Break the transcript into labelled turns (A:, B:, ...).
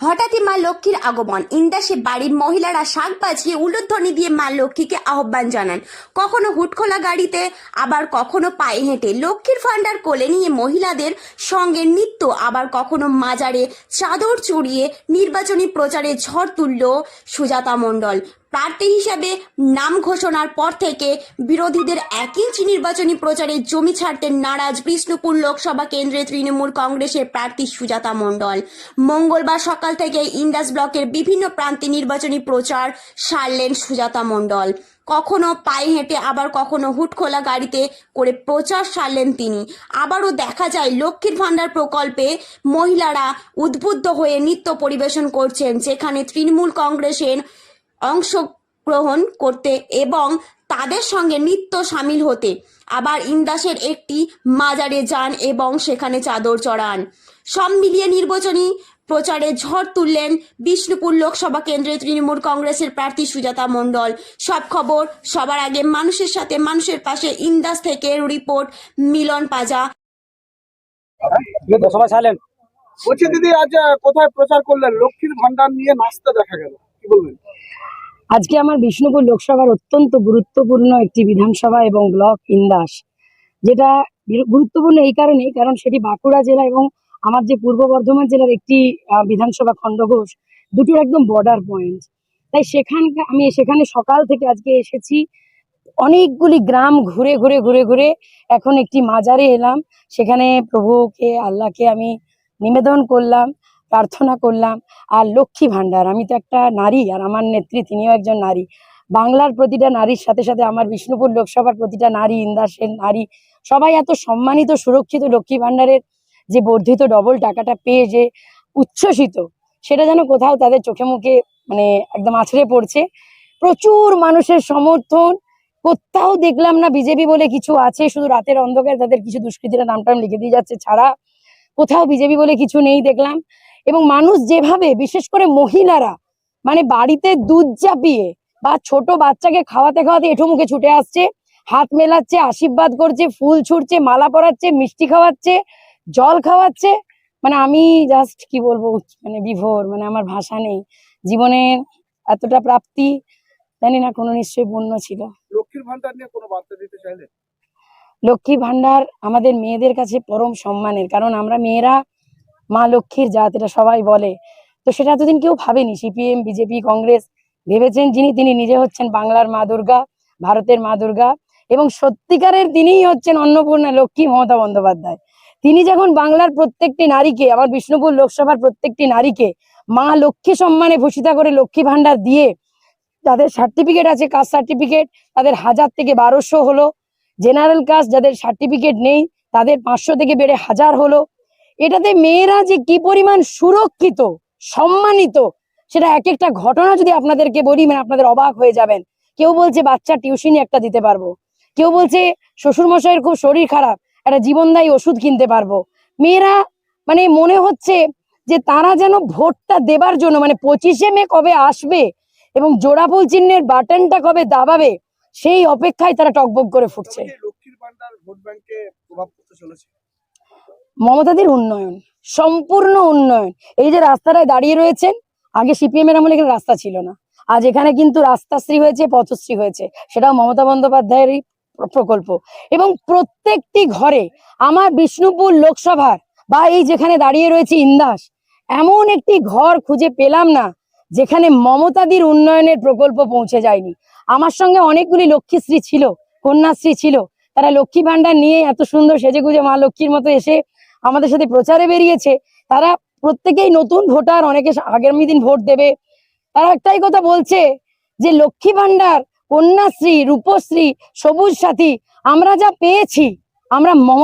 A: হঠাৎই মা লক্ষ্মীর আগমন। ইন্দাসে বাড়ির মহিলারা শাক বাজিয়ে উলুধ্বনি দিয়ে মা লক্ষ্মীকে আহ্বান জানান। কখনো হুটখোলা গাড়িতে, আবার কখনো পায়ে হেঁটে। লক্ষ্মীর ফান্ডার কোলে নিয়ে মহিলাদের সঙ্গে নৃত্য, আবার কখনো মাজারে চাদর চড়িয়ে নির্বাচনী প্রচারে ঝড় তুলল সুজাতা মণ্ডল। প্রার্থী হিসাবে নাম ঘোষণার পর থেকে বিরোধীদের এক ইঞ্চি নির্বাচনী প্রচারে জমি ছাড়তে নারাজ বিষ্ণুপুর লোকসভা কেন্দ্রে তৃণমূল কংগ্রেসের প্রার্থী সুজাতা মণ্ডল। মঙ্গলবার সকাল থেকে ইন্দাস ব্লকের বিভিন্ন প্রান্তে নির্বাচনী প্রচার সারলেন সুজাতা মণ্ডল। কখনো পায়ে হেঁটে, আবার কখনো হুটখোলা গাড়িতে করে প্রচার সারলেন তিনি। আবারও দেখা যায় লক্ষ্মীর ভাণ্ডার প্রকল্পে মহিলারা উদ্বুদ্ধ হয়ে নৃত্য পরিবেশন করছেন, যেখানে তৃণমূল কংগ্রেসের অংশগ্রহণ করতে এবং তাদের সঙ্গে নিত্য সামিল হতে। আবার ইন্দাসের একটি মাজারে যান এবং সেখানে চাদর চড়ান। সব মিলিয়ে নির্বাচনী প্রচারে ঝড় তুললেন বিষ্ণুপুর লোকসভা কেন্দ্রে তৃণমূল কংগ্রেসের প্রার্থী সুজাতা মণ্ডল। সব খবর সবার আগে মানুষের সাথে মানুষের পাশে ইন্দাস থেকে রিপোর্ট মিলন পাজা।
B: বলছি দিদি আজ কোথায় প্রচার করলেন? লক্ষ্মীর ভান্ডার নিয়ে নাচতে দেখা গেল। কি বলবেন?
C: আজকে আমার বিষ্ণুপুর লোকসভার অত্যন্ত গুরুত্বপূর্ণ একটি বিধানসভা এবং ব্লক ইন্দাস, যেটা গুরুত্বপূর্ণ এই কারণে কারণ সেটি বাঁকুড়া জেলা এবং আমার যে পূর্ব বর্ধমান জেলার একটি বিধানসভা খণ্ডঘোষ, দুটোর একদম বর্ডার পয়েন্ট তাই সেখানকার আমি সেখানে সকাল থেকে আজকে এসেছি। অনেকগুলি গ্রাম ঘুরে ঘুরে ঘুরে ঘুরে এখন একটি মাজারে এলাম। সেখানে প্রভুকে, আল্লাহকে আমি নিবেদন করলাম। প্রার্থনা করলাম। আর লক্ষ্মী ভান্ডার আমি তো একটা নারী আর আমার নেত্রী তিনিও একজন নারী। বাংলার প্রতিটা নারীর সাথে সাথে আমার বিষ্ণুপুর লোকসভার প্রতিটা নারী ইন্দাসের নারী, সবাই এত সম্মানিত, সুরক্ষিত লক্ষ্মী ভান্ডারের যে বর্ধিত ডবল টাকাটা পেয়ে যে উচ্ছ্বসিত, সেটা যেন কোথাও তাদের চোখে মুখে মানে একদম আছড়ে পড়ছে। প্রচুর মানুষের সমর্থন, কোথাও দেখলাম না বিজেপি বলে কিছু আছে, শুধু রাতের অন্ধকারে তাদের কিছু দুষ্কৃতীরা নাম টাম লিখে দিয়ে যাচ্ছে, ছাড়া কোথাও বিজেপি বলে কিছু নেই দেখলাম। এবং মানুষ যেভাবে বিশেষ করে মহিলারা মানে বাড়িতে দুধ চাপিয়ে বা ছোট বাচ্চাকে খাওয়াতে খাওয়াতে এঠো মুখে ছুটে আসছে হাত মেলাচ্ছে আশীর্বাদ করছে ফুল ছুটছে মালা পরাচ্ছে মিষ্টি খাওয়াচ্ছে জল খাওয়াচ্ছে মানে আমি জাস্ট কি বলব মানে বিভোর মানে আমার ভাষা নেই। জীবনের এতটা প্রাপ্তি জানি না কোনো নিশ্চয়ই পূর্ণ ছিল।
B: লক্ষ্মীর ভান্ডার নিয়ে কোনো বার্তা দিতে চাইলেন
C: লক্ষ্মী ভান্ডার আমাদের মেয়েদের কাছে পরম সম্মানের কারণ আমরা মেয়েরা মা লক্ষ্মীর জাত, এটা সবাই বলে। তো সেটা এতদিন কেউ ভাবেনি। সিপিএম, বিজেপি, কংগ্রেস ভেবেছেন যিনি তিনি নিজে হচ্ছেন বাংলার মা দুর্গা, ভারতের মা দুর্গা এবং সত্যিকারের তিনিই হচ্ছেন অন্নপূর্ণা লক্ষ্মী মমতা বন্দ্যোপাধ্যায়। তিনি যখন বাংলার প্রত্যেকটি নারীকে আমার বিষ্ণুপুর লোকসভার প্রত্যেকটি নারীকে মা লক্ষ্মী সম্মানে ভূষিতা করে লক্ষ্মী ভান্ডার দিয়ে তাদের সার্টিফিকেট আছে কাস্ট সার্টিফিকেট তাদের হাজার থেকে বারোশো হলো। জেনারেল কাস্ট যাদের সার্টিফিকেট নেই, তাদের পাঁচশো থেকে বেড়ে হাজার হলো। এটাতে মেয়েরা যে কি পরিমাণ সুরক্ষিত, সম্মানিত, সেটা এক একটা ঘটনা যদি আপনাদেরকে বলি মানে আপনাদের অবাক হয়ে যাবেন। কেউ বলছে, বাচ্চা টিউশনি একটা দিতে পারব। কেউ বলছে শ্বশুর মশাইয়ের খুব শরীর খারাপ, একটা জীবনদায়ী ওষুধ কিনতে পারব। মেয়েরা মানে মনে হচ্ছে যে তারা যেন ভোটটা দেবার জন্য মানে পঁচিশে মে কবে আসবে এবং জোড়াফুল চিহ্নের বাটনটা কবে দাবাবে, সেই অপেক্ষায় তারা টকবক করে ফুটছে।
B: লক্ষ্মীর ভোট ব্যাংকে প্রভাব চলেছে।
C: মমতাদের উন্নয়ন, সম্পূর্ণ উন্নয়ন। এই যে রাস্তাটায় দাঁড়িয়ে রয়েছেন, আগে সিপিএম এর আমলে এখানে রাস্তা ছিল না। আজ এখানে কিন্তু রাস্তাশ্রী হয়েছে, পথশ্রী হয়েছে। সেটাও মমতা বন্দ্যোপাধ্যায়েরই প্রকল্প। এবং প্রত্যেকটি ঘরে আমার বিষ্ণুপুর লোকসভার বা এই যেখানে দাঁড়িয়ে রয়েছে ইন্দাস, এমন একটি ঘর খুঁজে পেলাম না, যেখানে মমতাদির উন্নয়নের প্রকল্প পৌঁছে যায়নি। আমার সঙ্গে অনেকগুলি লক্ষ্মীশ্রী ছিল, কন্যাশ্রী ছিল। তারা লক্ষ্মী ভান্ডার নিয়ে এত সুন্দর সেজেগুজে মা লক্ষ্মীর মতো এসে আমাদের সাথে প্রচারে বেরিয়েছে। তারা প্রত্যেকেই নতুন ভোটার, অনেকে আগামী দিন ভোট দেবে। তারা একটাই কথা বলছে যে, লক্ষ্মী ভান্ডার কন্যাশ্রী, রূপশ্রী, সবুজ সাথী, আমরা যা পেয়েছি, আমরা